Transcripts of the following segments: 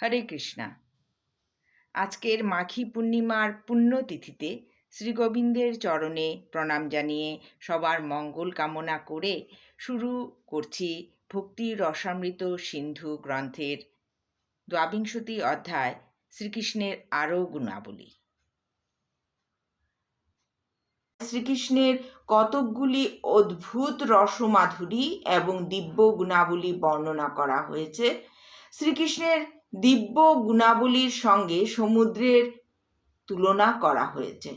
হরে কৃষ্ণা। আজকের মাঘী পূর্ণিমার পুণ্যতিথিতে শ্রী গোবিন্দের চরণে প্রণাম জানিয়ে সবার মঙ্গল কামনা করে শুরু করছি ভক্তি রসামৃত সিন্ধু গ্রন্থের দ্বাবিংশতি অধ্যায় শ্রীকৃষ্ণের আরও গুণাবলী। শ্রীকৃষ্ণের কতকগুলি অদ্ভুত রসমাধুরী এবং দিব্য গুণাবলী বর্ণনা করা হয়েছে। শ্রীকৃষ্ণের দিব্য গুণাবলীর সঙ্গে সমুদ্রের তুলনা করা হয়েছে।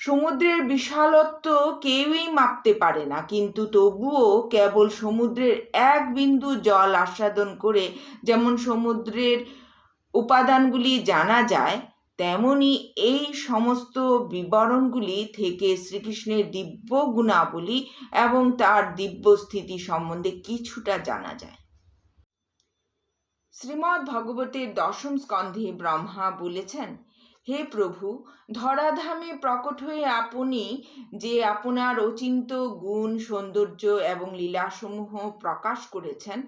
সমুদ্রের বিশালত্ব কেউই মাপতে পারে না, কিন্তু তবুও কেবল সমুদ্রের এক বিন্দু জল আস্বাদন করে যেমন সমুদ্রের উপাদানগুলি জানা যায়, তেমনি এই সমস্ত বিবরণগুলি থেকে শ্রীকৃষ্ণের দিব্য গুণাবলী এবং তার দিব্য স্থিতি সম্বন্ধে কিছুটা জানা যায়। শ্রীমৎ ভগবতের দশম স্কন্ধে ব্রহ্মা বলেছেন, হে প্রভু, ধরাধামে প্রকট হয়ে আপনি যে আপনার অচিন্ত গুণ, সৌন্দর্য এবং লীলাসমূহ প্রকাশ করেছেন,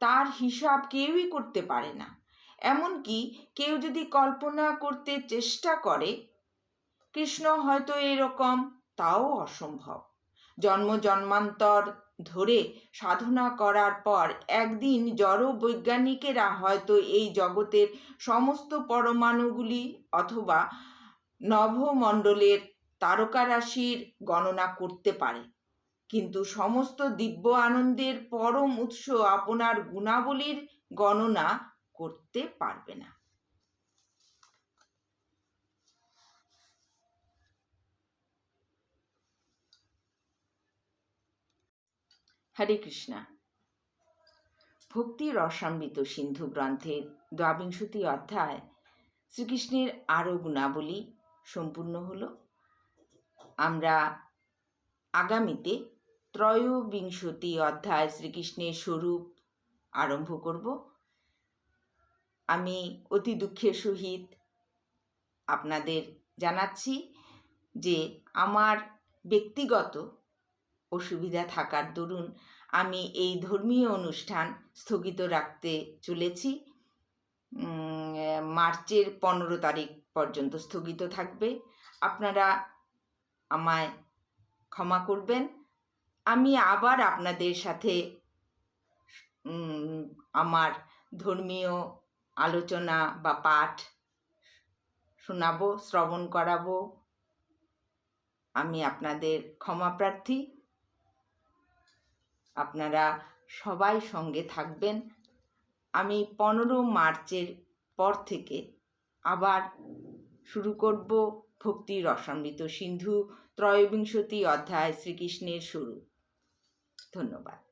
তার হিসাব কেউই করতে পারে না। এমনকি কেউ যদি কল্পনা করতে চেষ্টা করে, কৃষ্ণ হয়তো এরকম, তাও অসম্ভব। জন্ম জন্মান্তর ধরে সাধনা করার পর একদিন জড় বৈজ্ঞানিকেরা হয়তো এই জগতের সমস্ত পরমাণুগুলি অথবা নভমণ্ডলের তারকারাশির গণনা করতে পারে। কিন্তু সমস্ত দিব্য আনন্দের পরম উৎস আপনার গুণাবলীর গণনা করতে পারবে না। হরে কৃষ্ণা। ভক্তি রসামৃত সিন্ধু গ্রন্থের দ্বাবিংশতি অধ্যায় শ্রীকৃষ্ণের আরও গুণাবলী সম্পূর্ণ হল। আমরা আগামীতে ত্রয়োবিংশতি অধ্যায় শ্রীকৃষ্ণের স্বরূপ আরম্ভ করব। আমি অতি দুঃখের সহিত আপনাদের জানাচ্ছি যে আমার ব্যক্তিগত অসুবিধা থাকার দরুন আমি এই ধর্মীয় অনুষ্ঠান স্থগিত রাখতে চলেছি। মার্চের পনেরো তারিখ পর্যন্ত স্থগিত থাকবে। আপনারা আমায় ক্ষমা করবেন। আমি আবার আপনাদের সাথে আমার ধর্মীয় আলোচনা বা পাঠ শোনাবো, শ্রবণ করাবো। আমি আপনাদের ক্ষমা প্রার্থী। আপনারা সবাই সঙ্গে থাকবেন। আমি পনেরো মার্চের পর থেকে আবার শুরু করব ভক্তি রসামৃত সিন্ধু ত্রয়োবিংশতি অধ্যায় শ্রীকৃষ্ণের শুরু। ধন্যবাদ।